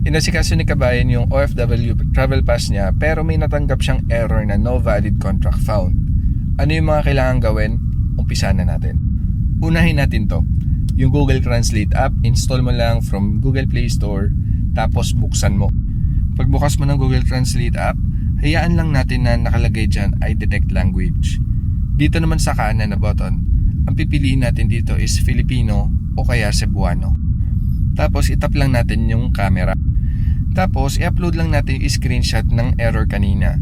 Inasikaso ni Kabayan yung OFW travel pass niya pero may natanggap siyang error na no valid contract found. Ano yung mga kailangan gawin? Umpisa na natin. Unahin natin to. Yung Google Translate app, install mo lang from Google Play Store tapos buksan mo. Pagbukas mo ng Google Translate app, hayaan lang natin na nakalagay dyan ay detect language. Dito naman sa kanan na button, ang pipiliin natin dito is Filipino o kaya Cebuano. Tapos itap lang natin yung camera. Tapos i-upload lang natin yung screenshot ng error kanina.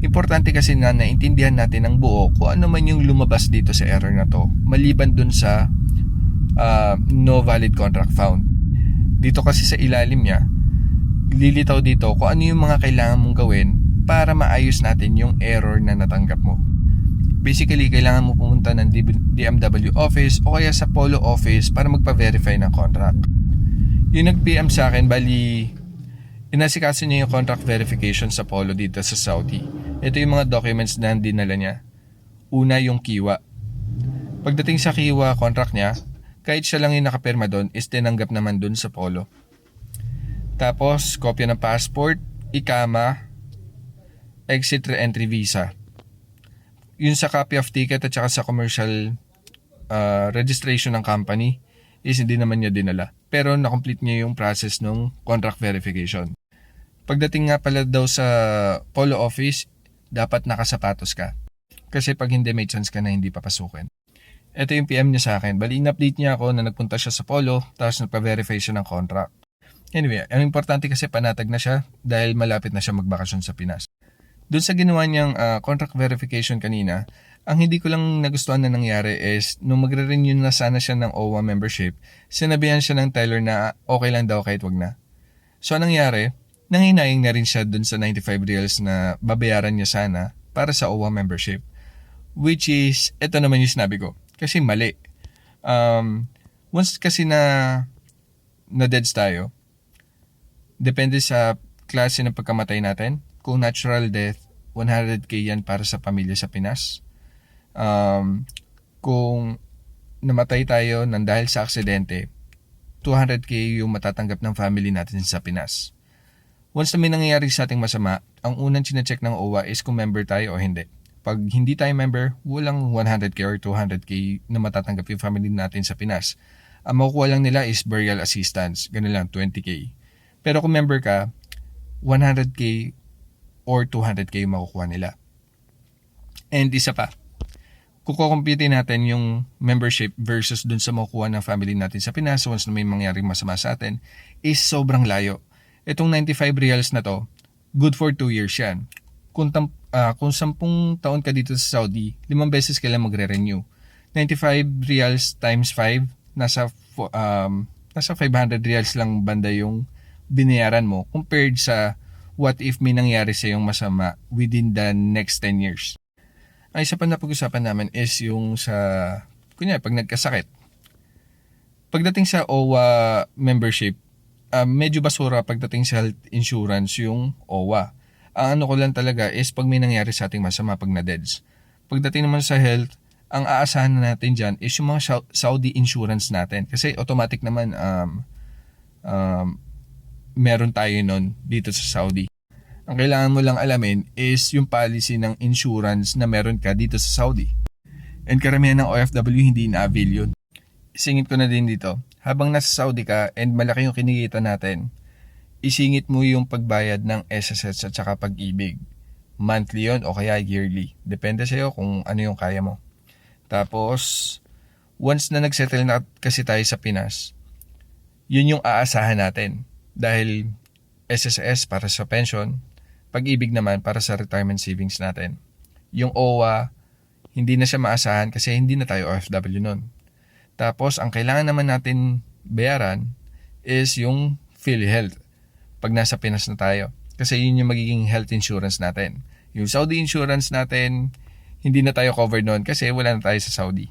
Importante kasi na naintindihan natin ng buo kung ano man yung lumabas dito sa error na to maliban dun sa uh, no valid contract found. Dito kasi sa ilalim niya, lilitaw dito kung ano yung mga kailangan mong gawin para maayos natin yung error na natanggap mo. Basically, kailangan mo pumunta ng DMW office o kaya sa Polo office para magpa-verify ng contract. Yung nag-PM sa akin, bali, inasikaso niya yung contract verification sa Polo dito sa Saudi. Ito yung mga documents na dinala niya. Una, yung kiwa. Pagdating sa kiwa contract niya, kahit siya lang yung nakapirma doon, is tinanggap naman doon sa Polo. Tapos, kopya ng passport, ikama, exit re-entry visa. Yun sa copy of ticket at saka sa commercial uh, registration ng company is hindi naman niya dinala. Pero na-complete niya yung process ng contract verification. Pagdating nga pala daw sa polo office, dapat nakasapatos ka. Kasi pag hindi, may chance ka na hindi papasukin. Ito yung PM niya sa akin. Bali, in-update niya ako na nagpunta siya sa polo, tapos nagpa-verify siya ng contract. Anyway, ang importante kasi panatag na siya dahil malapit na siya magbakasyon sa Pinas. Doon sa ginawa niyang uh, contract verification kanina, ang hindi ko lang nagustuhan na nangyari is nung magre-renew na sana siya ng OWA membership, sinabihan siya ng teller na okay lang daw kahit wag na. So anong nangyari? Nanginayang na rin siya dun sa 95 reals na babayaran niya sana para sa OWA membership. Which is, ito naman yung sinabi ko. Kasi mali. Um, once kasi na na-deads tayo, depende sa klase ng pagkamatay natin. Kung natural death, 100k yan para sa pamilya sa Pinas. Um, kung namatay tayo ng dahil sa aksidente, 200k yung matatanggap ng family natin sa Pinas. Once na may nangyayari sa ating masama, ang unang chinecheck ng OWA is kung member tayo o hindi. Pag hindi tayo member, walang 100k or 200k na matatanggap yung family natin sa Pinas. Ang makukuha lang nila is burial assistance, ganun lang, 20k. Pero kung member ka, 100k or 200k yung makukuha nila. And isa pa, kung kukumpute natin yung membership versus dun sa makukuha ng family natin sa Pinas once na may mangyaring masama sa atin, is sobrang layo. Itong 95 reals na to, good for 2 years yan. Kung, tam, uh, kung 10 taon ka dito sa Saudi, limang beses ka lang magre-renew. 95 reals times 5, nasa, um, nasa 500 reals lang banda yung binayaran mo compared sa what if may nangyari sa yung masama within the next 10 years. Ang isa pa na pag-usapan namin is yung sa, kunya, pag nagkasakit. Pagdating sa OWA membership, uh, medyo basura pagdating sa health insurance yung OWA. Ang ano ko lang talaga is pag may nangyari sa ating masama pag na-deads. Pagdating naman sa health, ang aasahan na natin dyan is yung mga Saudi insurance natin. Kasi automatic naman um, um, meron tayo nun dito sa Saudi. Ang kailangan mo lang alamin is yung policy ng insurance na meron ka dito sa Saudi. And karamihan ng OFW hindi na-avail yun. Isingit ko na din dito, habang nasa Saudi ka and malaki yung kinikita natin, isingit mo yung pagbayad ng SSS at saka pag-ibig. Monthly yon o kaya yearly. Depende sa'yo kung ano yung kaya mo. Tapos, once na nagsettle na kasi tayo sa Pinas, yun yung aasahan natin. Dahil SSS para sa pension, pag-ibig naman para sa retirement savings natin. Yung OWA, hindi na siya maasahan kasi hindi na tayo OFW nun. Tapos, ang kailangan naman natin bayaran is yung PhilHealth pag nasa Pinas na tayo. Kasi yun yung magiging health insurance natin. Yung Saudi insurance natin, hindi na tayo covered noon kasi wala na tayo sa Saudi.